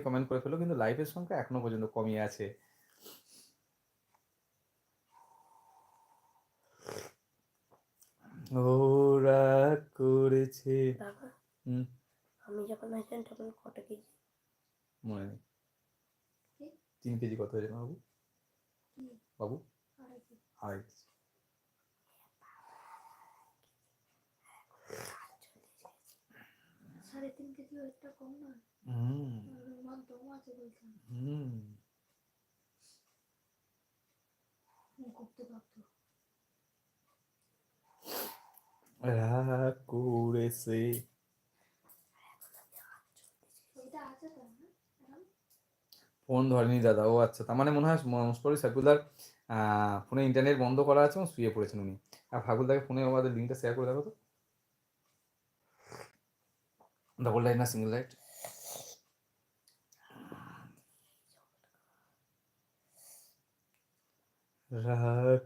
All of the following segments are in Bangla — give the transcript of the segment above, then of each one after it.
কমেন্ট করে ফেলো কিন্তু লাইভের সংখ্যা এখনও পর্যন্ত কমই আছে। ওরা করেছে। আমি যখন আসলাম তখন কত কেজি? মনে নেই। তিন কেজি কত হয়েছে বাবু? বাবু? আড়াই কেজি। সাড়ে তিন কেজি ওয়েটটা কম না হুম মন দম আছে বলছেন করেছে। ফোন ধরেনি দাদা, ও আচ্ছা তার মানে মনে হয় মোস্টলি সাইকুলদার ফোনে ইন্টারনেট বন্ধ করা আছে এবং শুয়ে পড়েছেন উনি। আর ফাগুলদাকে ফোনে আমাদের লিঙ্কটা শেয়ার করে দেখো তো। ডবল লাইট না সিঙ্গেল লাইট রাগ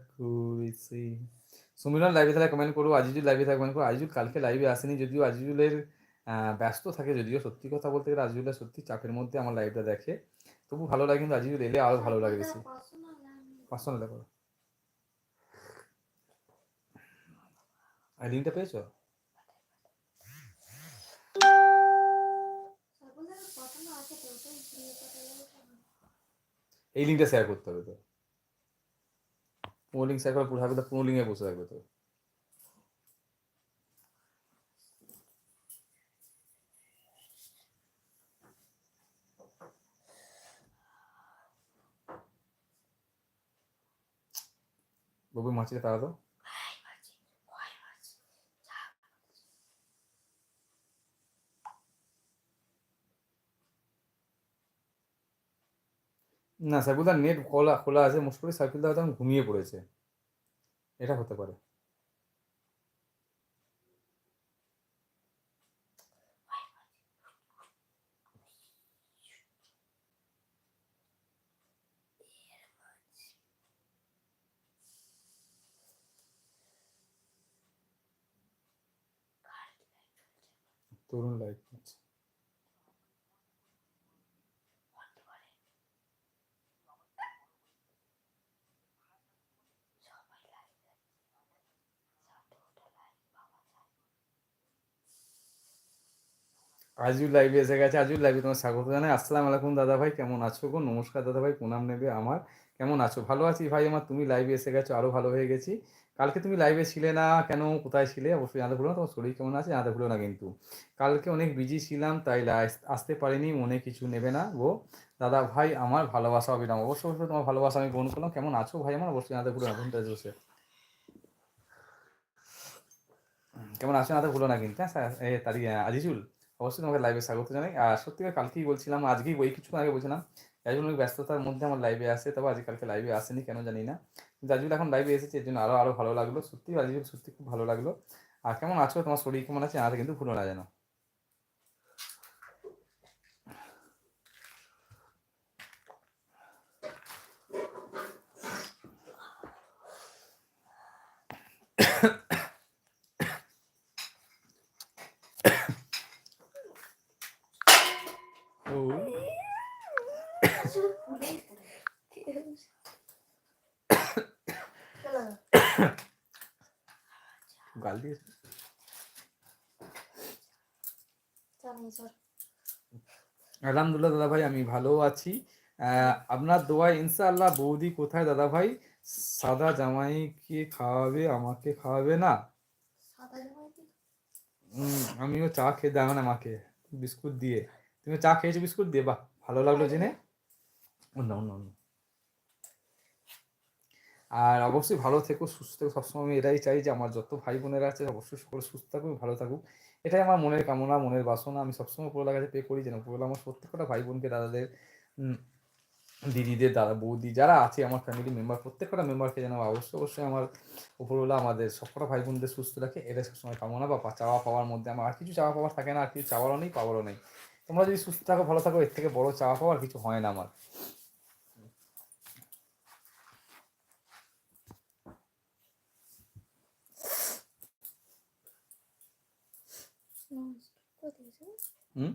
করেছে সুমিরন লাইভে তাহলে কমেন্ট করো, আজিজুল লাইভে থাকে কমেন্ট করো। আজিজুল কালকে লাইভে আসেনি যদিও আজিজুলের ব্যস্ত থাকে যদিও সত্যি কথা বলতে গেলে আজিজুলের সত্যি চাপের মধ্যে আমার লাইভটা দেখে। তবু ভালো লাগে কিন্তু আজিজুল এলে আরও ভালো লাগে বেশি। পার্সোনাল দেখো আর লিঙ্কটা পেয়েছ? এই লিঙ্কটা শেয়ার করতে হবে তো। পুরো লিঙ্ক শেয়ার করে পুরো থাকবে পুরো লিঙ্কে বসে থাকবে তো বাবু মাছিটা তাড়া দাও না সাইফুলদার নেট খোলা খোলা আছে করে সাইফুলদা হয়তো ঘুমিয়ে পড়েছে। এটা হতে পারে। তরুণ লাইভ করছে আজুল লাইভে এসে গেছে আজুল লাইভে তোমার স্বাগত জানাই। আসসালামু আলাইকুম দাদা ভাই, কেমন আছো গো? নমস্কার দাদা ভাই, প্রণাম নেবে আমার। কেমন আছো? ভালো আছি ভাই আমার, তুমি লাইভে এসে গেছো আরও ভালো হয়ে গেছি। কালকে তুমি লাইভে ছিলে না, কেন, কোথায় ছিলে? অবশ্যই জানাতে ভুলো না, তোমার শরীর কেমন আছে জানাতে ভুলো না কিন্তু। কালকে অনেক বিজি ছিলাম, তাই আসতে পারিনি, মনে কিছু নেবে না গো। দাদা ভাই, আমার ভালোবাসা অবিরাম অবশ্যই অবশ্যই তোমার ভালোবাসা আমি গ্রহণ করলাম। কেমন আছো ভাই আমার? অবশ্যই জানাতে ভুলো না, ঘুমটা বসে কেমন আছো জানাতে ভুলো না কিন্তু হ্যাঁ স্যার? এ তারি আজিজুল? অবশ্যই তোমাকে লাইভে স্বাগত জানাই। আর সত্যি কালকেই বলছিলাম, আজকেই বই কিছু আগে বলছিলাম অনেক ব্যস্ততার মধ্যে আমার লাইভে আসে, তবে আজকে কালকে লাইভে আসেনি, কেন জানি না। আজকে এখন লাইভে এসেছে, এর জন্য আরও আরও ভালো লাগল। সত্যি, আজকে সত্যি খুব ভালো লাগল। আর কেমন আছো? তোমার শরীর কেমন আছে? আর কিন্তু ভুলো না যেন। গাল আলহামদুলিল্লাহ দাদা ভাই আমি ভালো আছি। আপনার দোয়া ইনশাআল্লাহ বৌদি কোথায়? দাদা ভাই সাদা জামাইকে খাওয়াবে, আমাকে খাওয়াবে না? আমিও চা খেয়ে দাও না আমাকে বিস্কুট দিয়ে। তুমি চা খেয়েছো বিস্কুট? দিয়ে বাহ ভালো লাগল জেনে? অন্য অন্য আর অবশ্যই ভালো থেকো, সুস্থ থেকো। সবসময় আমি এটাই চাই যে আমার যত ভাই বোনেরা আছে, অবশ্যই সকলে সুস্থ থাকুক, ভালো থাকুক। এটাই আমার মনের কামনা, মনের বাসনা। আমি সবসময় উপরওয়ালার কাছে পে করি যেন উপরওয়ালা আমার প্রত্যেকটা ভাই বোনকে, দাদাদের দিদিদের, দাদা, বৌদি, যারা আছে আমার ফ্যামিলি মেম্বার প্রত্যেকটা মেম্বারকে যেন অবশ্যই অবশ্যই আমার উপরওয়ালা আমাদের সবকটা ভাই বোনদের সুস্থ রাখে। এটাই সবসময় কামনা বা চাওয়া পাওয়ার মধ্যে আমার। আর কিছু চাওয়া পাওয়ার থাকে না, আর কিছু চাওয়ারও নেই, পাওয়ারও নেই। তোমরা যদি সুস্থ থাকো, ভালো থাকো, এর থেকে বড় চাওয়া পাওয়ার কিছু হয় না আমার। নমস্কার কোথায় হুম